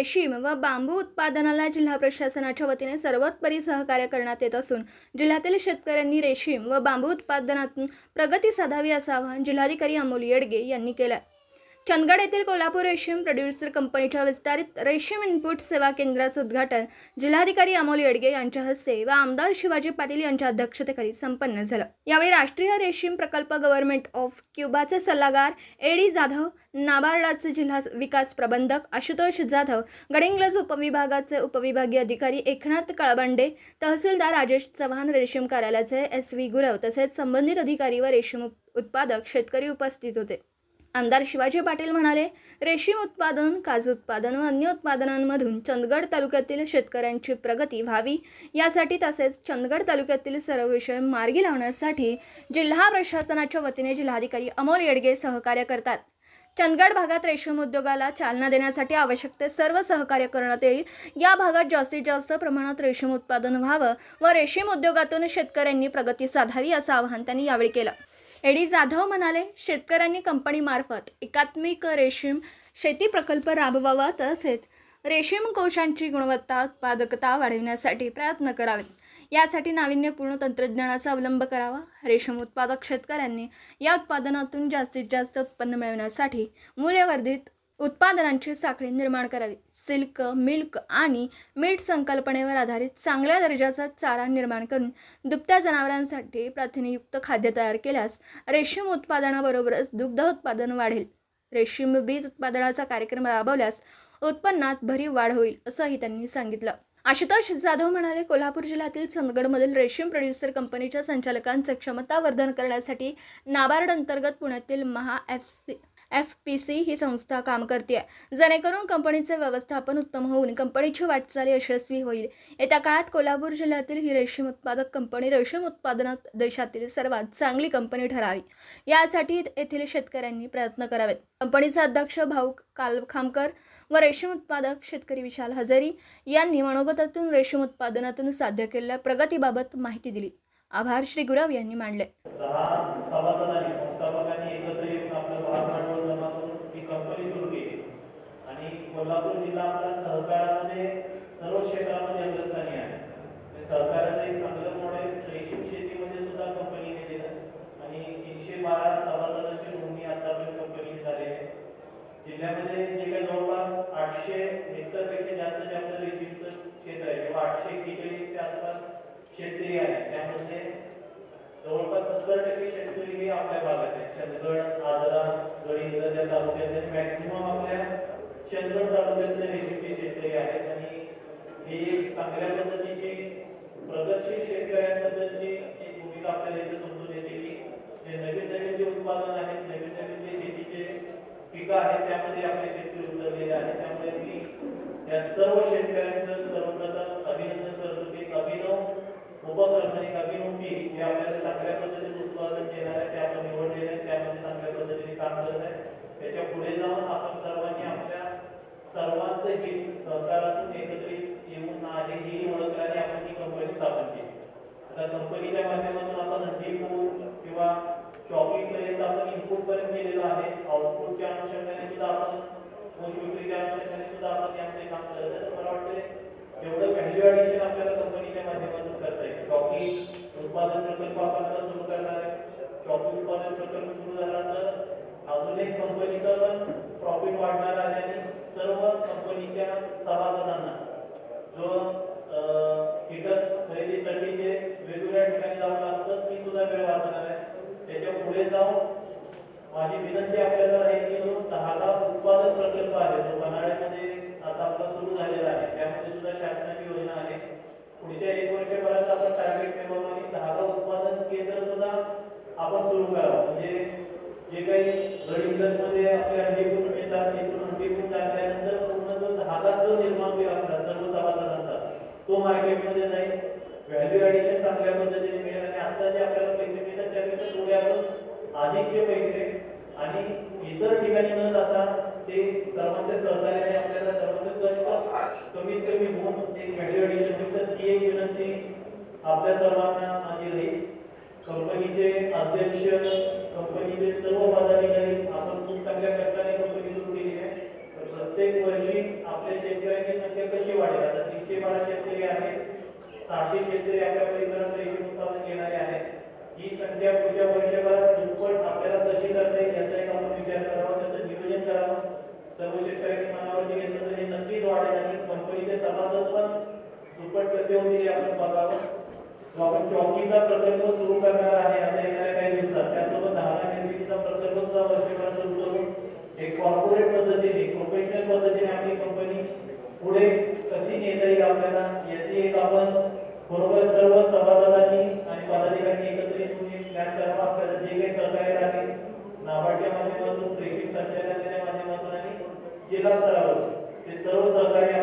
रेशीम व बांबू उत्पादनाला जिल्हा प्रशासनाच्या वतीने सर्वोत्परी सहकार्य करण्यात येत असून जिल्ह्यातील शेतकऱ्यांनी रेशीम व बांबू उत्पादनातून प्रगती साधावी असं आवाहन जिल्हाधिकारी अमोल येडगे यांनी केलं आहे. चंदगड येथील कोल्हापूर रेशीम प्रोड्युसर कंपनीच्या विस्तारित रेशीम इनपुट सेवा केंद्राचं उद्घाटन जिल्हाधिकारी अमोल येडगे यांच्या हस्ते व आमदार शिवाजी पाटील यांच्या अध्यक्षतेखाली संपन्न झालं. यावेळी राष्ट्रीय रेशीम प्रकल्प गव्हर्नमेंट ऑफ क्युबाचे सल्लागार एडी जाधव नाबार्डाचे जिल्हा विकास प्रबंधक आशुतोष जाधव गडिंग्लज उपविभागाचे उपविभागीय अधिकारी एकनाथ कळबंडे तहसीलदार राजेश चव्हाण रेशीम कार्यालयाचे एस व्ही गुरव तसेच संबंधित अधिकारी व रेशीम उत्पादक शेतकरी उपस्थित होते. आमदार शिवाजी पाटील म्हणाले रेशीम उत्पादन काजू उत्पादन व अन्य उत्पादनांमधून चंदगड तालुक्यातील शेतकऱ्यांची प्रगती व्हावी यासाठी तसेच चंदगड तालुक्यातील सर्व विषय मार्गी लावण्यासाठी जिल्हा प्रशासनाच्या वतीने जिल्हाधिकारी अमोल येडगे सहकार्य करतात. चंदगड भागात रेशीम उद्योगाला चालना देण्यासाठी आवश्यक ते सर्व सहकार्य करण्यात येईल. या भागात जास्तीत जास्त प्रमाणात रेशीम उत्पादन व्हावं व रेशीम उद्योगातून शेतकऱ्यांनी प्रगती साधावी असं आवाहन त्यांनी यावेळी केलं. एडी जाधव म्हणाले शेतकऱ्यांनी कंपनीमार्फत एकात्मिक रेशीम शेती प्रकल्प राबवावा तसेच रेशीम कोशांची गुणवत्ता उत्पादकता वाढविण्यासाठी प्रयत्न करावेत. यासाठी नाविन्यपूर्ण तंत्रज्ञानाचा अवलंब करावा. रेशीम उत्पादक शेतकऱ्यांनी या उत्पादनातून जास्तीत जास्त उत्पन्न मिळवण्यासाठी मूल्यवर्धित उत्पादनांची साखळी निर्माण करावी. सिल्क मिल्क आणि मीठ संकल्पनेवर आधारित चांगल्या दर्जाचा चारा निर्माण करून दुभत्या जनावरांसाठी प्रथिनयुक्त खाद्य तयार केल्यास रेशीम उत्पादनाबरोबरच दुग्ध उत्पादन वाढेल. रेशीम बीज उत्पादनाचा कार्यक्रम राबवल्यास उत्पन्नात भरीव वाढ होईल असंही त्यांनी सांगितलं. आशुतोष जाधव म्हणाले कोल्हापूर जिल्ह्यातील चंदगडमधील रेशीम प्रोड्युसर कंपनीच्या संचालकांचे क्षमतावर्धन करण्यासाठी नाबार्ड अंतर्गत पुण्यातील Maha F C F P C ही संस्था काम करते जेणेकरून कंपनीचे व्यवस्थापन उत्तम होऊन कंपनीची वाटचाल यशस्वी होईल. येत्या काळात कोल्हापूर जिल्ह्यातील ही रेशीम उत्पादक कंपनी रेशीम उत्पादनात देशातील सर्वात चांगली कंपनी ठरावी. यासाठी येथील शेतकऱ्यांनी प्रयत्न करावेत. कंपनीचे अध्यक्ष भाऊ कालखामकर व रेशीम उत्पादक शेतकरी विशाल हजेरी यांनी मनोगतातून रेशीम उत्पादनातून साध्य केलेल्या प्रगतीबाबत माहिती दिली. आभार श्री गुरव यांनी मांडले दहा सभासदांनी संस्थापकांनी एकत्र येऊन आपलं भाग भांडवल जमा करून ही कंपनी सुरू केली आणि कोल्हापूर जिल्हा आपला सहकारामध्ये सर्व क्षेत्रामध्ये अग्रस्थानी आहे. म्हणजे सहकाराचं एक चांगलं मॉडेल रेशीम शेतीमध्ये सुद्धा कंपनीने दिलं. आणि तीनशे बारा सभासदांची नोंदणी आतापर्यंत कंपनीने झाली आहे. जिल्ह्यामध्ये जे काही जवळपास आठशे हेक्टरपेक्षा जास्त जे आपलं रेशीमचं क्षेत्र आहे किंवा आठशे एक्केचाळीसच्या आसपास शेतकरी आहे त्यामध्ये जवळपास सत्तर टक्के शेतकरी हे आपल्या भागात आहेत. चंदगड आदरा गडिंग्लज या तालुक्यात मॅक्झिमम आपल्या चंदगड तालुक्यातले रेशीमचे शेतकरी आहेत आणि हे चांगल्या पद्धतीची प्रगतशील शेतकऱ्यांबद्दलची एक भूमिका आपल्याला इथे समजून येते की जे नवीन नवीन जे उत्पादन आहेत नवीन नवीन जे शेतीचे पिकं आहेत त्यामध्ये आपले शेतकरी उतरलेले आहेत. त्यामुळे मी या सर्व शेतकऱ्यांचं सर्वप्रथम अभिनंदन करतो की एक अभिनव उपक्रम आणि एक अभिनव पीक हे आपल्याला चांगल्या पद्धतीने उत्पादन देणार आहे ते आपण निवडलेले आहे त्यामध्ये चांगल्या पद्धतीने काम करत आहे त्याच्या पुढे जाऊन आपण सर्वांनी आपल्या सर्वांचं हित सहकारातून एकत्रित येऊन आहे ही ओळखल्याने आपण ही कंपनी स्थापन केली आता कंपनीच्या माध्यमातून आपण डीपूट किंवा शॉपिंग पर्यंत आपण इनपुट पर्यंत गेलेलो आहे. आउटपुटच्या अनुषंगाने सुद्धा आपण पोस्ट विक्रीच्या अनुषंगाने सुद्धा आपण यामध्ये काम करत आहे. तर मला वाटतं जेवढं व्हॅल्यू ॲडिशन आपल्याला कंपनीच्या माध्यमातून करता येईल. शॉपिंग उत्पादन प्रकल्प आपण आता सुरू करणार आहे. शॉपिंग उत्पादन प्रकल्प सुरू झाला तर अजून एक कंपनीचा पण प्रॉफिट वाढणार आहे आणि सर्व कंपनीच्या सभासदांना जो वेगवेगळ्या ठिकाणी जावं लागतं ती सुद्धा वेळ वाचणार आहे. त्याच्या पुढे जाऊन माझी विनंती आपल्याला आहे की जो दहाला उत्पादन प्रकल्प आहे जो पन्हाळ्यामध्ये आता आपला सुरू झालेला आहे त्यामध्ये सुद्धा शासनाची योजना आहे. पुढच्या एक वर्षभरात आपण टार्गेट ठेवावं आणि दहाला उत्पादन केंद्र सुद्धा आपण सुरू करावं. म्हणजे जे काही गडीमध्ये आपल्या अंडीपूर्ण येतात तिथून अंडीपूर्ण टाकल्यानंतर पूर्ण जो दहाला जो निर्माण होईल आपला सर्व सभासदांचा तो मार्केटमध्ये जाईल. व्हॅल्यू ॲडिशन चांगल्या पद्धतीने मिळेल आणि आता जे आपल्याला पैसे मिळतात त्यापेक्षा थोडे आपण अधिकचे पैसे आणि इतर ठिकाणी न जाता ते सर्वांच्या सहकार्याने आपल्याला सर्वांचे कष्ट कमीत कमी होऊन एक व्हॅल्यू ॲडिशन मिळतात. ती एक विनंती आपल्या सर्वांना माझी राहील. कंपनीचे अध्यक्ष कंपनीचे सर्व पदाधिकारी आपण खूप चांगल्या कष्टाने कंपनी सुरू केली आहे तर प्रत्येक प्रत्येक वर्षी आपल्या शेतकऱ्यांची संख्या कशी वाढेल आता तीनशे बारा शेतकरी आहेत सहाशे शेतकरी आपल्या उत्पादन घेणारे आहेत. ही संख्या पुढच्या वर्षभरात दुप्पट आपल्याला कशी करता येईल याचा एक आपण विचार करावा. त्याचं नियोजन करावं. सर्व शेतकऱ्यांनी मनावरती घेतलं तर हे नक्कीच वाढेल आणि कंपनीचे सभासद पण दुप्पट कसे होतील हे आपण बघावं. जो आपण चौकीचा प्रकल्प सुरू करणार आहे आता येणाऱ्या काही दिवसात. त्यासोबत धारणा निर्मितीचा प्रकल्प सुद्धा वर्षभरात सुरू करून एक कॉर्पोरेट पद्धतीने प्रोफेशनल पद्धतीने आपली कंपनी पुढे कशी नेता येईल आपल्याला याची एक आपण बरोबर जिल्हा स्तरावर. ते सर्व सहकार्य